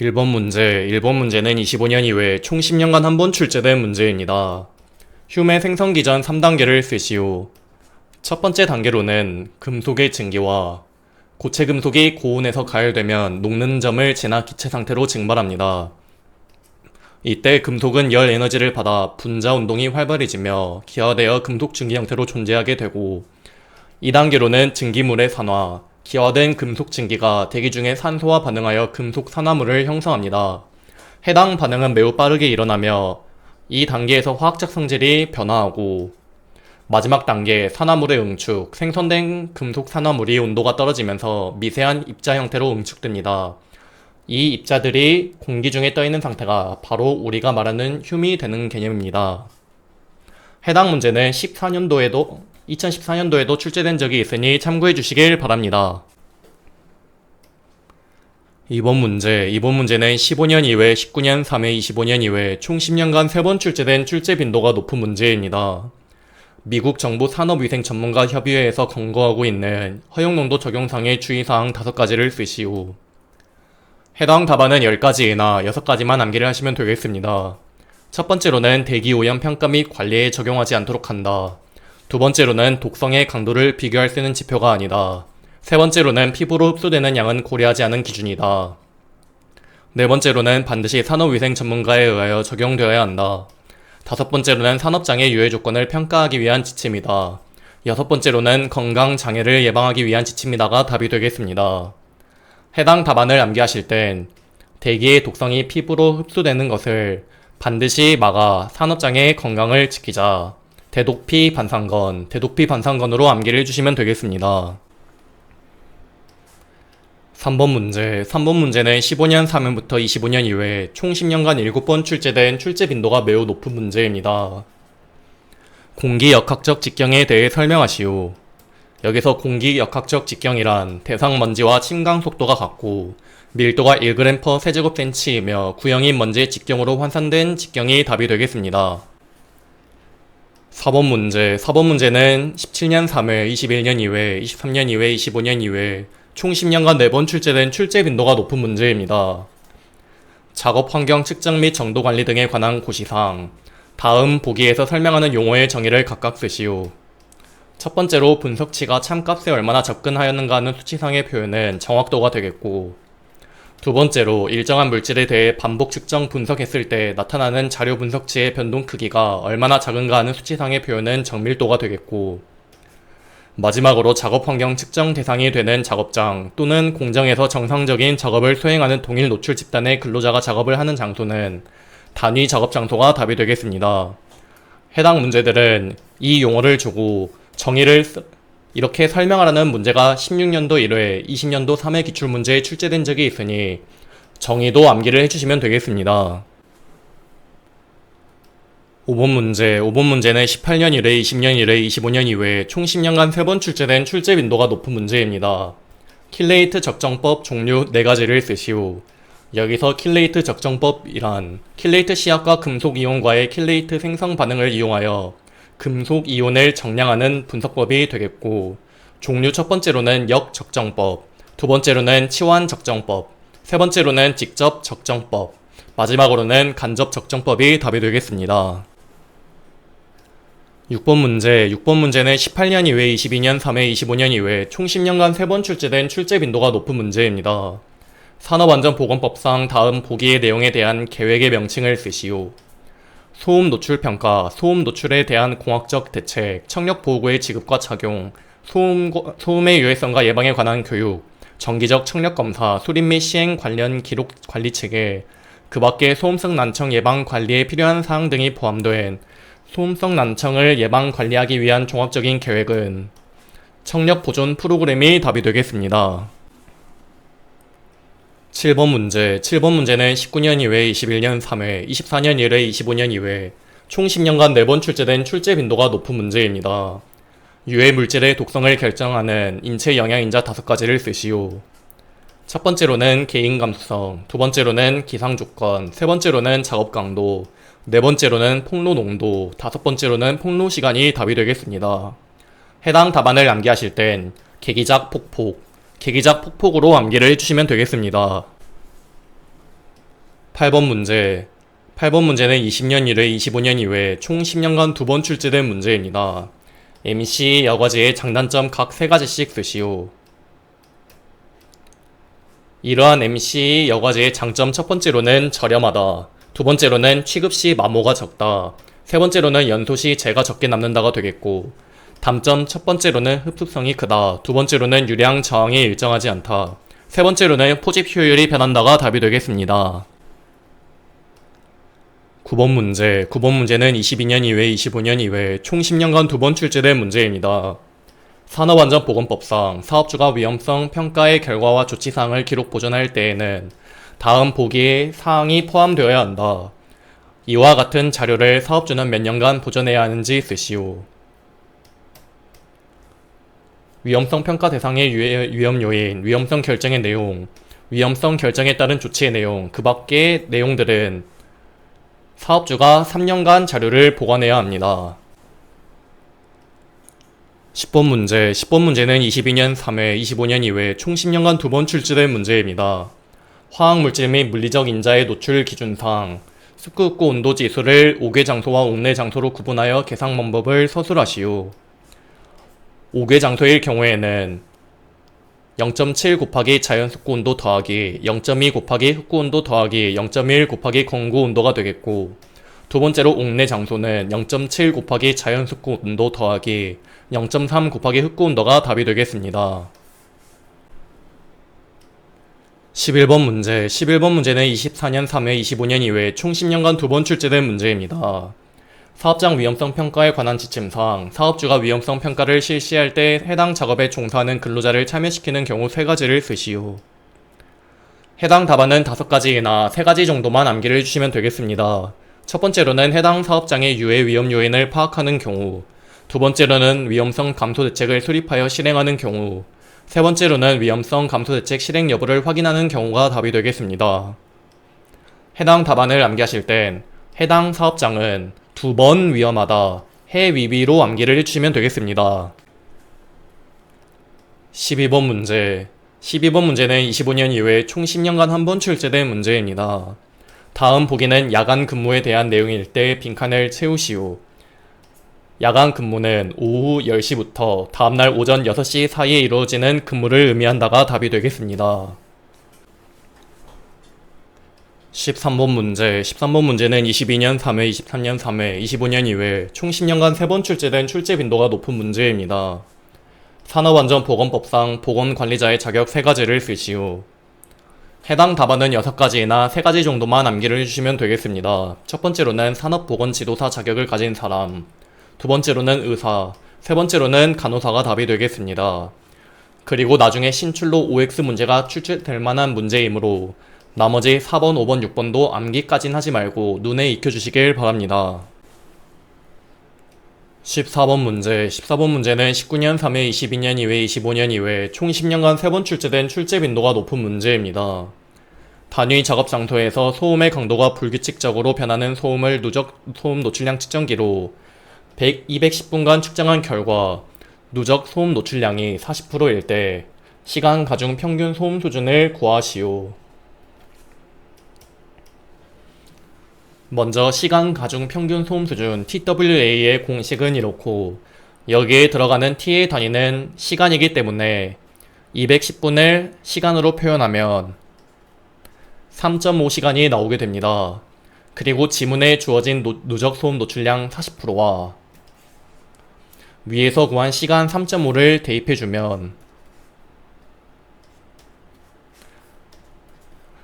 1번 문제, 1번 문제는 25년 이후에 총 10년간 한 번 출제된 문제입니다. 휴메 생성 기 전 3단계를 쓰시오. 첫 번째 단계로는 금속의 증기와 고체 금속이 고온에서 가열되면 녹는 점을 진화 기체 상태로 증발합니다. 이때 금속은 열 에너지를 받아 분자 운동이 활발해지며 기화되어 금속 증기 형태로 존재하게 되고 2단계로는 증기물의 산화, 기화된 금속 증기가 대기 중에 산소와 반응하여 금속 산화물을 형성합니다. 해당 반응은 매우 빠르게 일어나며 이 단계에서 화학적 성질이 변화하고 마지막 단계 산화물의 응축, 생성된 금속 산화물이 온도가 떨어지면서 미세한 입자 형태로 응축됩니다. 이 입자들이 공기 중에 떠 있는 상태가 바로 우리가 말하는 휴미 되는 개념입니다. 해당 문제는 14년도에도 2014년도에도 출제된 적이 있으니 참고해 주시길 바랍니다. 이번 문제, 이번 문제는 15년 이외, 19년 3회, 25년 이외 총 10년간 3번 출제된 출제 빈도가 높은 문제입니다. 미국 정부 산업위생 전문가 협의회에서 권고하고 있는 허용농도 적용상의 주의사항 5가지를 쓰시오. 해당 답안은 10가지이나 6가지만 암기를 하시면 되겠습니다. 첫 번째로는 대기 오염 평가 및 관리에 적용하지 않도록 한다. 두 번째로는 독성의 강도를 비교할 수 있는 지표가 아니다. 세 번째로는 피부로 흡수되는 양은 고려하지 않은 기준이다. 네 번째로는 반드시 산업위생 전문가에 의하여 적용되어야 한다. 다섯 번째로는 산업장애 유해 조건을 평가하기 위한 지침이다. 여섯 번째로는 건강 장애를 예방하기 위한 지침이다가 답이 되겠습니다. 해당 답안을 암기하실 땐 대기의 독성이 피부로 흡수되는 것을 반드시 막아 산업장애의 건강을 지키자. 대독피 반상건, 대독피 반상건으로 암기를 해주시면 되겠습니다. 3번 문제. 3번 문제는 15년 3년부터 25년 이후에 총 10년간 7번 출제된 출제 빈도가 매우 높은 문제입니다. 공기 역학적 직경에 대해 설명하시오. 여기서 공기 역학적 직경이란 대상 먼지와 침강 속도가 같고 밀도가 1g 세제곱센치이며 구형인 먼지의 직경으로 환산된 직경이 답이 되겠습니다. 4번 문제. 4번 문제는 17년 3회, 21년 2회, 23년 2회, 25년 2회 총 10년간 4번 출제된 출제 빈도가 높은 문제입니다. 작업 환경 측정 및 정도 관리 등에 관한 고시사항. 다음 보기에서 설명하는 용어의 정의를 각각 쓰시오. 첫 번째로 분석치가 참값에 얼마나 접근하였는가 하는 수치상의 표현은 정확도가 되겠고, 두 번째로 일정한 물질에 대해 반복 측정 분석했을 때 나타나는 자료 분석치의 변동 크기가 얼마나 작은가 하는 수치상의 표현은 정밀도가 되겠고, 마지막으로 작업 환경 측정 대상이 되는 작업장 또는 공정에서 정상적인 작업을 수행하는 동일 노출 집단의 근로자가 작업을 하는 장소는 단위 작업 장소가 답이 되겠습니다. 해당 문제들은 이 용어를 주고 정의를 쓰- 이렇게 설명하라는 문제가 16년도 1회, 20년도 3회 기출문제에 출제된 적이 있으니 정의도 암기를 해주시면 되겠습니다. 5번 문제. 5번 문제는 18년 1회, 20년 1회, 25년 2회 총 10년간 3번 출제된 출제 빈도가 높은 문제입니다. 킬레이트 적정법 종류 4가지를 쓰시오. 여기서 킬레이트 적정법이란 킬레이트 시약과 금속 이온과의 킬레이트 생성 반응을 이용하여 금속 이온을 정량하는 분석법이 되겠고 종류 첫 번째로는 역적정법, 두 번째로는 치환 적정법, 세 번째로는 직접 적정법, 마지막으로는 간접 적정법이 답이 되겠습니다. 6번 문제. 6번 문제는 18년 이외 22년 3회 25년 이외 총 10년간 3번 출제된 출제 빈도가 높은 문제입니다. 산업안전보건법상 다음 보기의 내용에 대한 계획의 명칭을 쓰시오. 소음 노출 평가, 소음 노출에 대한 공학적 대책, 청력 보호구의 지급과 착용, 소음, 소음의 유해성과 예방에 관한 교육, 정기적 청력 검사, 수립 및 시행 관련 기록 관리 체계, 그 밖에 소음성 난청 예방 관리에 필요한 사항 등이 포함된 소음성 난청을 예방 관리하기 위한 종합적인 계획은 청력 보존 프로그램이 답이 되겠습니다. 7번 문제. 7번 문제는 19년 2회, 21년 3회, 24년 1회, 25년 2회 총 10년간 4번 출제된 출제 빈도가 높은 문제입니다. 유해 물질의 독성을 결정하는 인체 영양인자 5가지를 쓰시오. 첫 번째로는 개인 감수성, 두 번째로는 기상 조건, 세 번째로는 작업 강도, 네 번째로는 폭로 농도, 다섯 번째로는 폭로 시간이 답이 되겠습니다. 해당 답안을 암기하실 땐 계기작 폭폭, 계기작 폭폭으로 암기를 해주시면 되겠습니다. 8번 문제. 8번 문제는 20년 1회, 25년 2회 총 10년간 두 번 출제된 문제입니다. MC 여과제의 장단점 각 세 가지씩 쓰시오. 이러한 MC 여과제의 장점 첫 번째로는 저렴하다. 두 번째로는 취급 시 마모가 적다. 세 번째로는 연소 시 재가 적게 남는다가 되겠고. 단점 첫 번째로는 흡수성이 크다. 두 번째로는 유량 저항이 일정하지 않다. 세 번째로는 포집 효율이 변한다가 답이 되겠습니다. 9번 문제. 9번 문제는 22년 2회, 25년 2회 총 10년간 두 번 출제된 문제입니다. 산업안전보건법상 사업주가 위험성 평가의 결과와 조치사항을 기록 보존할 때에는 다음 보기에 사항이 포함되어야 한다. 이와 같은 자료를 사업주는 몇 년간 보존해야 하는지 쓰시오. 위험성 평가 대상의 유- 위험 요인, 위험성 결정의 내용, 위험성 결정에 따른 조치의 내용, 그 밖의 내용들은 사업주가 3년간 자료를 보관해야 합니다. 10번 문제. 10번 문제는 22년 3회, 25년 2회 총 10년간 두 번 출제된 문제입니다. 화학물질 및 물리적 인자의 노출 기준상 습급구 온도 지수를 옥외 장소와 옥내 장소로 구분하여 계산 방법을 서술하시오. 옥외 장소일 경우에는 0.7 곱하기 자연 습구 온도 더하기 0.2 곱하기 흑구 온도 더하기 0.1 곱하기 건구 온도가 되겠고 두 번째로 옥내 장소는 0.7 곱하기 자연 습구 온도 더하기 0.3 곱하기 흑구 온도가 답이 되겠습니다. 11번 문제 11번 문제는 24년 3회 25년 2회 총 10년간 두 번 출제된 문제입니다. 사업장 위험성 평가에 관한 지침상 사업주가 위험성 평가를 실시할 때 해당 작업에 종사하는 근로자를 참여시키는 경우 세 가지를 쓰시오. 해당 답안은 다섯 가지이나 세 가지 정도만 암기를 해주시면 되겠습니다. 첫 번째로는 해당 사업장의 유해 위험 요인을 파악하는 경우, 두 번째로는 위험성 감소 대책을 수립하여 실행하는 경우, 세 번째로는 위험성 감소 대책 실행 여부를 확인하는 경우가 답이 되겠습니다. 해당 답안을 암기하실 땐 해당 사업장은 두 번 위험하다. 해 위비로 암기를 해주시면 되겠습니다. 12번 문제. 12번 문제는 25년 이후에 총 10년간 한 번 출제된 문제입니다. 다음 보기는 야간 근무에 대한 내용일 때 빈칸을 채우시오. 야간 근무는 오후 10시부터 다음날 오전 6시 사이에 이루어지는 근무를 의미한다가 답이 되겠습니다. 13번 문제. 13번 문제는 22년 3회, 23년 3회, 25년 2회 총 10년간 3번 출제된 출제 빈도가 높은 문제입니다. 산업안전보건법상 보건관리자의 자격 3가지를 쓰시오. 해당 답안은 6가지이나 3가지 정도만 암기를 해주시면 되겠습니다. 첫 번째로는 산업보건지도사 자격을 가진 사람, 두 번째로는 의사, 세 번째로는 간호사가 답이 되겠습니다. 그리고 나중에 신출로 OX 문제가 출제될 만한 문제이므로 나머지 4번, 5번, 6번도 암기까진 하지 말고 눈에 익혀주시길 바랍니다. 14번 문제. 14번 문제는 19년 3회, 22년 2회, 25년 2회 총 10년간 3번 출제된 출제 빈도가 높은 문제입니다. 단위 작업 장소에서 소음의 강도가 불규칙적으로 변하는 소음을 누적 소음 노출량 측정기로 100, 210분간 측정한 결과 누적 소음 노출량이 40%일 때 시간 가중 평균 소음 수준을 구하시오. 먼저 시간 가중 평균 소음 수준 TWA의 공식은 이렇고 여기에 들어가는 T의 단위는 시간이기 때문에 210분을 시간으로 표현하면 3.5시간이 나오게 됩니다. 그리고 지문에 주어진 노- 누적 소음 노출량 40%와 위에서 구한 시간 3.5를 대입해주면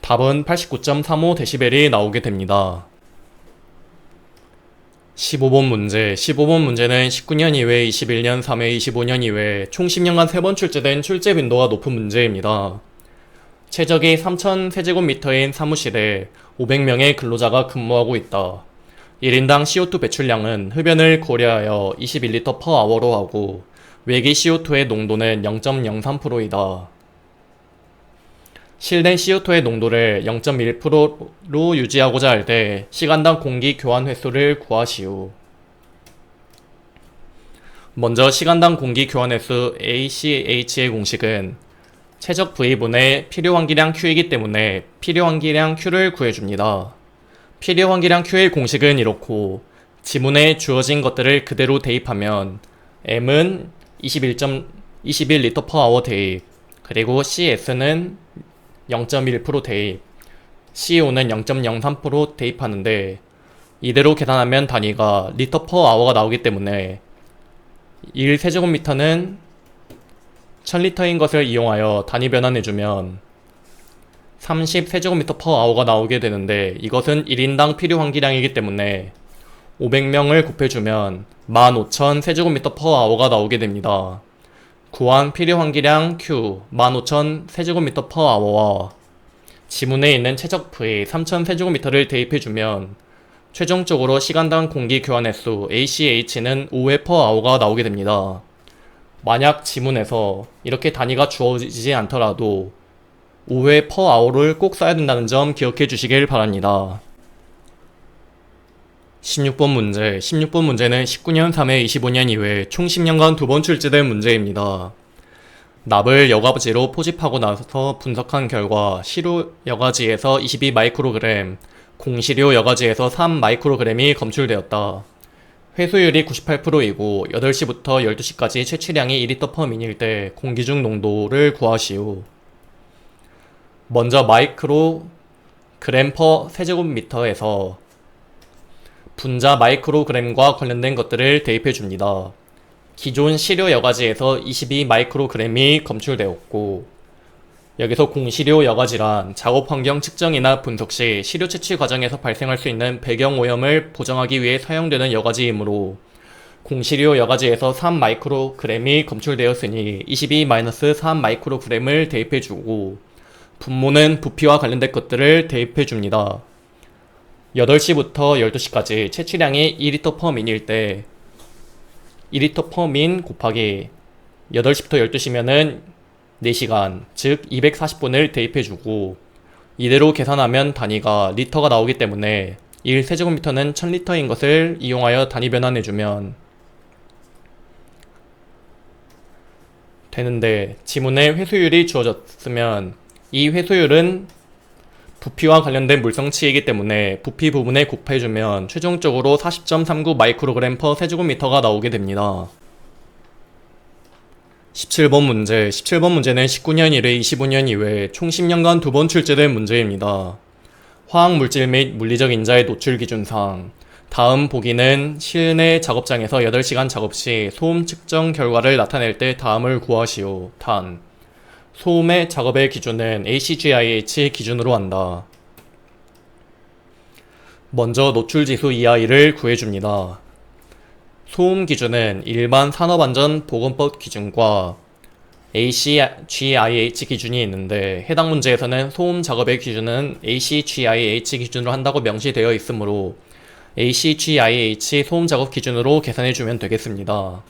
답은 89.35dB이 나오게 됩니다. 15번 문제. 15번 문제는 19년 2회, 21년 3회, 25년 2회 총 10년간 3번 출제된 출제 빈도가 높은 문제입니다. 최적이 3,000세제곱미터인 사무실에 500명의 근로자가 근무하고 있다. 1인당 CO2 배출량은 흡연을 고려하여 21L per hour로 하고 외기 CO2의 농도는 0.03%이다. 실내 CO2의 농도를 0.1%로 유지하고자 할 때 시간당 공기 교환 횟수를 구하시오. 먼저 시간당 공기 교환 횟수 ACH의 공식은 최적 V분의 필요 환기량 Q이기 때문에 필요 환기량 Q를 구해줍니다. 필요 환기량 Q의 공식은 이렇고 지문에 주어진 것들을 그대로 대입하면 M은 21.21L per hour 대입 그리고 CS는 0.1% 대입 CO는 0.03% 대입하는데 이대로 계산하면 단위가 리터 퍼 아워가 나오기 때문에 1 세제곱미터는 1000리터인 것을 이용하여 단위 변환해주면 30 세제곱미터 퍼 아워가 나오게 되는데 이것은 1인당 필요 환기량이기 때문에 500명을 곱해주면 15,000 세제곱미터 퍼 아워가 나오게 됩니다. 구한 필요 환기량 Q 15,000 세제곱미터 퍼 아워와 지문에 있는 최적 V 3,000 세제곱미터를 대입해주면 최종적으로 시간당 공기 교환 횟수 ACH는 5회 퍼 아워가 나오게 됩니다. 만약 지문에서 이렇게 단위가 주어지지 않더라도 5회 퍼 아워를 꼭 써야 된다는 점 기억해 주시길 바랍니다. 16번 문제. 16번 문제는 19년 3회 25년 2회 총 10년간 두 번 출제된 문제입니다. 납을 여과지로 포집하고 나서 분석한 결과 시료 여과지에서 22 마이크로그램, 공시료 여과지에서 3 마이크로그램이 검출되었다. 회수율이 98%이고 8시부터 12시까지 채취량이 2리터 퍼 민일 때 공기 중 농도를 구하시오. 먼저 마이크로 그램 퍼 세제곱미터에서 분자 마이크로그램과 관련된 것들을 대입해 줍니다. 기존 시료 여과지에서 22 마이크로그램이 검출되었고 여기서 공시료 여과지란 작업 환경 측정이나 분석 시 시료 채취 과정에서 발생할 수 있는 배경 오염을 보정하기 위해 사용되는 여과지이므로 공시료 여과지에서 3 마이크로그램이 검출되었으니 22-3 마이크로그램을 대입해 주고 분모는 부피와 관련된 것들을 대입해 줍니다. 8시부터 12시까지 채취량이 2리터 퍼 민일 때 2리터 퍼 민 곱하기 8시부터 12시면은 4시간, 즉 240분을 대입해주고 이대로 계산하면 단위가 리터가 나오기 때문에 1세제곱미터는 1000리터인 것을 이용하여 단위 변환해주면 되는데 지문에 회수율이 주어졌으면 이 회수율은 부피와 관련된 물성치이기 때문에 부피 부분에 곱해주면 최종적으로 40.39 마이크로그램 퍼 세제곱미터가 나오게 됩니다. 17번 문제 17번 문제는 19년 1회 25년 2회 총 10년간 두 번 출제된 문제입니다. 화학 물질 및 물리적 인자의 노출 기준상 다음 보기는 실내 작업장에서 8시간 작업 시 소음 측정 결과를 나타낼 때 다음을 구하시오. 단 소음의 작업의 기준은 ACGIH 기준으로 한다. 먼저 노출지수 EI를 구해줍니다. 소음 기준은 일반 산업안전보건법 기준과 ACGIH 기준이 있는데 해당 문제에서는 소음 작업의 기준은 ACGIH 기준으로 한다고 명시되어 있으므로 ACGIH 소음 작업 기준으로 계산해주면 되겠습니다.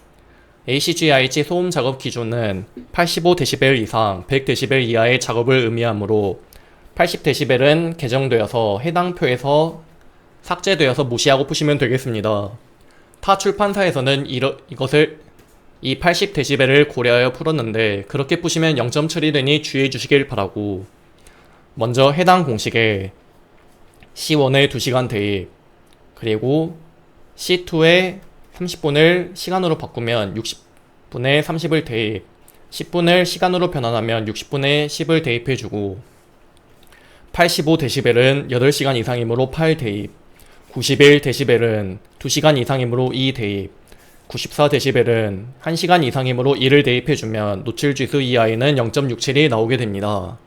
ACGIH 소음 작업 기준은 85dB 이상 100dB 이하의 작업을 의미하므로 80dB은 개정되어서 해당 표에서 삭제되어서 무시하고 푸시면 되겠습니다. 타 출판사에서는 이러, 이것을 이 80dB를 고려하여 풀었는데 그렇게 푸시면 0점 처리되니 주의해 주시길 바라고 먼저 해당 공식에 C1의 2시간 대입 그리고 C2의 30분을 시간으로 바꾸면 60분의 30을 대입 10분을 시간으로 변환하면 60분의 10을 대입해주고 85dB은 8시간 이상이므로 8 대입 91dB은 2시간 이상이므로 2 대입 94dB은 1시간 이상이므로 2를 대입해주면 노출지수 EI는 0.67이 나오게 됩니다.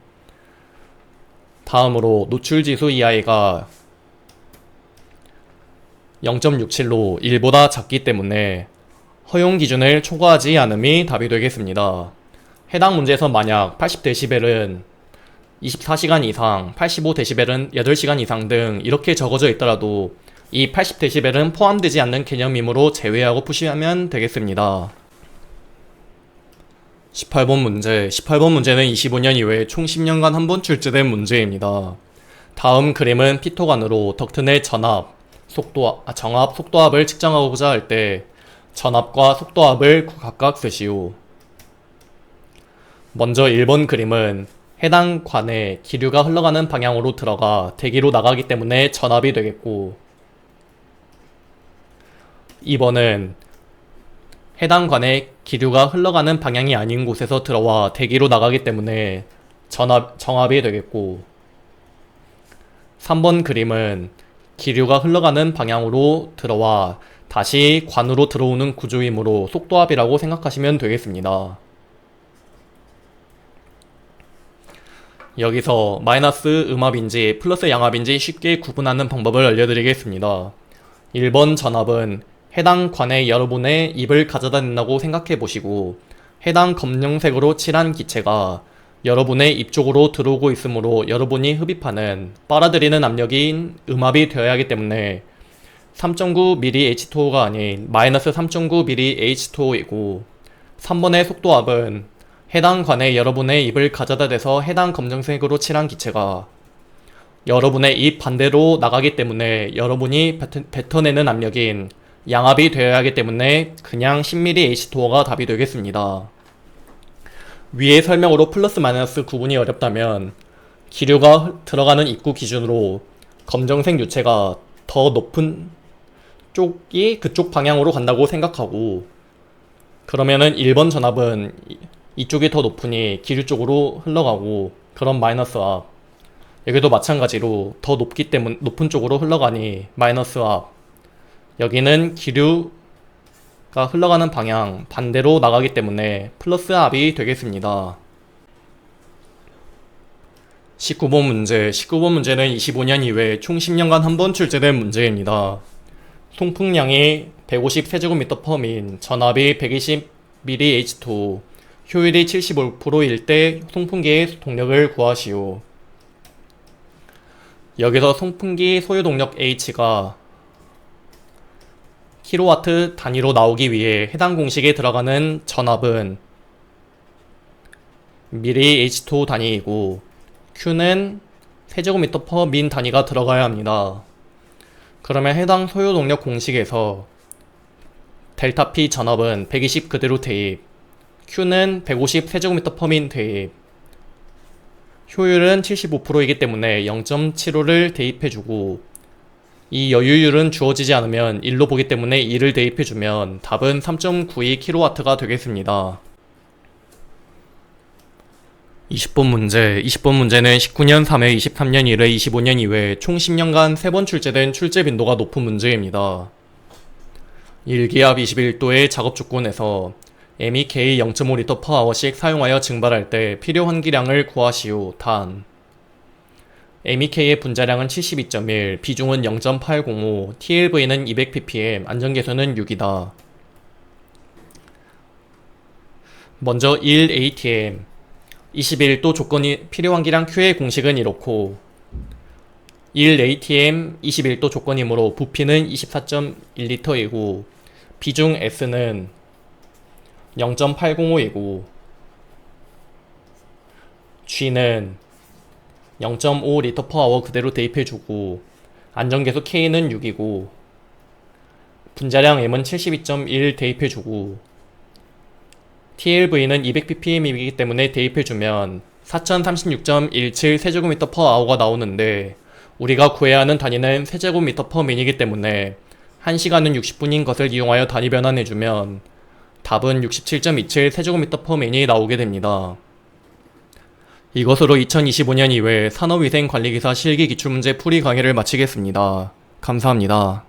다음으로 노출지수 EI가 0.67로 1보다 작기 때문에 허용 기준을 초과하지 않음이 답이 되겠습니다. 해당 문제에서 만약 80dB은 24시간 이상, 85dB은 8시간 이상 등 이렇게 적어져 있더라도 이 80dB은 포함되지 않는 개념이므로 제외하고 푸시면 되겠습니다. 18번 문제. 18번 문제는 25년 이후에 총 10년간 한 번 출제된 문제입니다. 다음 그림은 피토관으로 덕트 내 전압, 속도, 아, 정압, 속도압을 측정하고자 할 때 전압과 속도압을 각각 쓰시오. 먼저 1번 그림은 해당 관에 기류가 흘러가는 방향으로 들어가 대기로 나가기 때문에 전압이 되겠고 2번은 해당 관에 기류가 흘러가는 방향이 아닌 곳에서 들어와 대기로 나가기 때문에 전압, 정압이 되겠고 3번 그림은 기류가 흘러가는 방향으로 들어와 다시 관으로 들어오는 구조이므로 속도압이라고 생각하시면 되겠습니다. 여기서 마이너스 음압인지 플러스 양압인지 쉽게 구분하는 방법을 알려드리겠습니다. 1번 전압은 해당 관에 여러분의 입을 가져다 댄다고 생각해 보시고 해당 검정색으로 칠한 기체가 여러분의 입 쪽으로 들어오고 있으므로 여러분이 흡입하는 빨아들이는 압력인 음압이 되어야 하기 때문에 3.9mm H2O가 아닌 마이너스 3.9mm H2O이고 3번의 속도압은 해당 관에 여러분의 입을 가져다 대서 해당 검정색으로 칠한 기체가 여러분의 입 반대로 나가기 때문에 여러분이 뱉- 뱉어내는 압력인 양압이 되어야 하기 때문에 그냥 10mm H2O가 답이 되겠습니다. 위의 설명으로 플러스 마이너스 구분이 어렵다면 기류가 흘- 들어가는 입구 기준으로 검정색 유체가 더 높은 쪽이 그쪽 방향으로 간다고 생각하고 그러면은 1번 전압은 이- 이쪽이 더 높으니 기류 쪽으로 흘러가고 그럼 마이너스 압 여기도 마찬가지로 더 높기 때문 높은 쪽으로 흘러가니 마이너스 압 여기는 기류가 흘러가는 방향 반대로 나가기 때문에 플러스 압이 되겠습니다. 19번 문제 19번 문제는 25년 이후에 총 10년간 한 번 출제된 문제입니다. 송풍량이 150세제곱미터 펌인 전압이 120mAh2 효율이 75%일 때 송풍기의 동력을 구하시오. 여기서 송풍기 소요 동력 H가 킬로와트 단위로 나오기 위해 해당 공식에 들어가는 전압은 미리 H2 단위이고 Q는 세제곱미터 퍼 민 단위가 들어가야 합니다. 그러면 해당 소요 동력 공식에서 델타 P 전압은 120 그대로 대입, Q는 150 세제곱미터 퍼 민 대입, 효율은 75%이기 때문에 0.75를 대입해주고 이 여유율은 주어지지 않으면 1로 보기 때문에 2를 대입해주면 답은 3.92kW가 되겠습니다. 20번 문제, 20번 문제는 19년 3회, 23년 1회, 25년 2회 총 10년간 3번 출제된 출제 빈도가 높은 문제입니다. 1기압 21도의 작업 조건에서 MEK 0.5L per hour씩 사용하여 증발할 때 필요 환기량을 구하시오. 단 MEK의 분자량은 72.1, 비중은 0.805, TLV는 200ppm, 안전계수는 6이다. 먼저 1ATM 21도 조건이 필요 환기량 Q의 공식은 이렇고 1ATM 21도 조건이므로 부피는 24.1L이고 비중 S는 0.805이고 G는 0.5L per hour 그대로 대입해주고 안전계수 K는 6이고 분자량 M은 72.1 대입해주고 TLV는 200ppm이기 때문에 대입해주면 4036.17 세제곱미터 hour가 나오는데 우리가 구해야 하는 단위는 세제곱미터 min이기 때문에 1시간은 60분인 것을 이용하여 단위 변환해주면 답은 67.27 세제곱미터 min이 나오게 됩니다. 이것으로 2025년 2회 산업위생관리기사 실기 기출문제 풀이 강의를 마치겠습니다. 감사합니다.